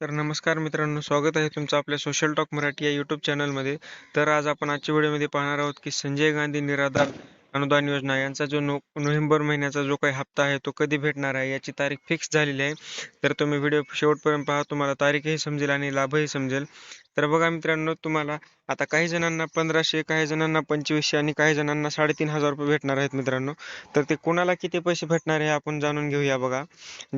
तर नमस्कार मित्रांनो स्वागत आहे तुमचं आपल्या सोशल टॉक मराठी या यूट्यूब चॅनलमध्ये तर आज आपण आजच्या व्हिडिओमध्ये पाहणार आहोत की संजय गांधी निराधार अनुदान योजना यांचा जो नो नोव्हेंबर महिन्याचा जो काही हप्ता आहे तो कधी भेटणार आहे याची तारीख फिक्स झालेली आहे. तर तुम्ही व्हिडिओ शेवटपर्यंत पहा तुम्हाला तारीखही समजेल आणि लाभही समजेल. तर बघा मित्रांनो तुम्हाला आता काही जणांना पंधराशे काही जणांना पंचवीसशे आणि काही जणांना साडेतीन हजार रुपये भेटणार आहेत मित्रांनो. तर ते कोणाला किती पैसे भेटणार आहे आपण जाणून घेऊया बघा.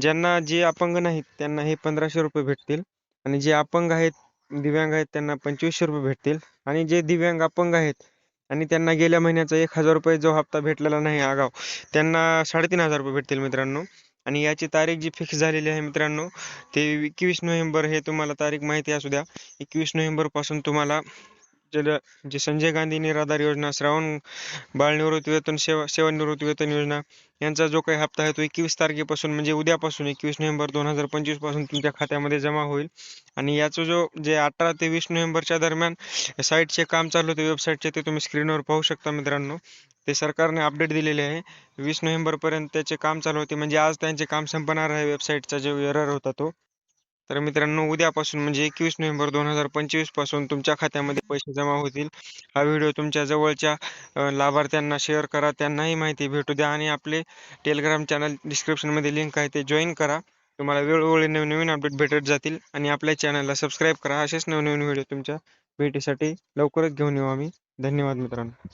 ज्यांना जे अपंग नाहीत त्यांना हे पंधराशे रुपये भेटतील. आणि जे अपंग आहेत दिव्यांग आहेत त्यांना पंचवीसशे रुपये भेटतील. आणि जे दिव्यांग अपंग आहेत आणि त्यांना गेल्या महिन्याचा एक हजार रुपये जो हप्ता भेटलेला नाही आगाव त्यांना साडेतीन हजार रुपये भेटतील मित्रांनो. आणि याची तारीख जी फिक्स झालेली आहे मित्रांनो ते एकवीस नोव्हेंबर हे तुम्हाला तारीख माहिती असू द्या. एकवीस नोव्हेंबरपासून तुम्हाला जे जे संजय गांधी निराधार योजना श्रावण बाळ निवृत्ती वेतन सेवा सेवानिवृत्ती वेतन योजना यांचा जो काही हप्ता आहे तो एकवीस तारखेपासून म्हणजे उद्यापासून एकवीस नोव्हेंबर दोन हजार पंचवीसपासून तुमच्या खात्यामध्ये जमा होईल. आणि याचं जो जे अठरा ते वीस नोव्हेंबरच्या दरम्यान साईटचे काम चालू होते वेबसाईटचे ते तुम्ही स्क्रीनवर पाहू शकता मित्रांनो. ते सरकारने अपडेट दिलेले आहे. वीस नोव्हेंबरपर्यंत त्याचे काम चालू होते म्हणजे आज त्यांचे काम संपणार आहे वेबसाईटचा जो एरर होता तो. तर मित्रांनो उद्यापासून म्हणजे एकवीस नोव्हेंबर दोन हजार पंचवीसपासून तुमच्या खात्यामध्ये पैसे जमा होतील. हा व्हिडिओ तुमच्या जवळच्या लाभार्थ्यांना शेअर करा त्यांनाही माहिती भेटू द्या आणि आपले टेलिग्राम चॅनल डिस्क्रिप्शनमध्ये लिंक आहे ते जॉईन करा. तुम्हाला वेळोवेळी नवीन नवीन अपडेट भेटत जातील आणि आपल्या चॅनलला सबस्क्राईब करा. असेच नवनवीन व्हिडिओ तुमच्या भेटीसाठी लवकरच घेऊन येऊ आम्ही. धन्यवाद मित्रांनो.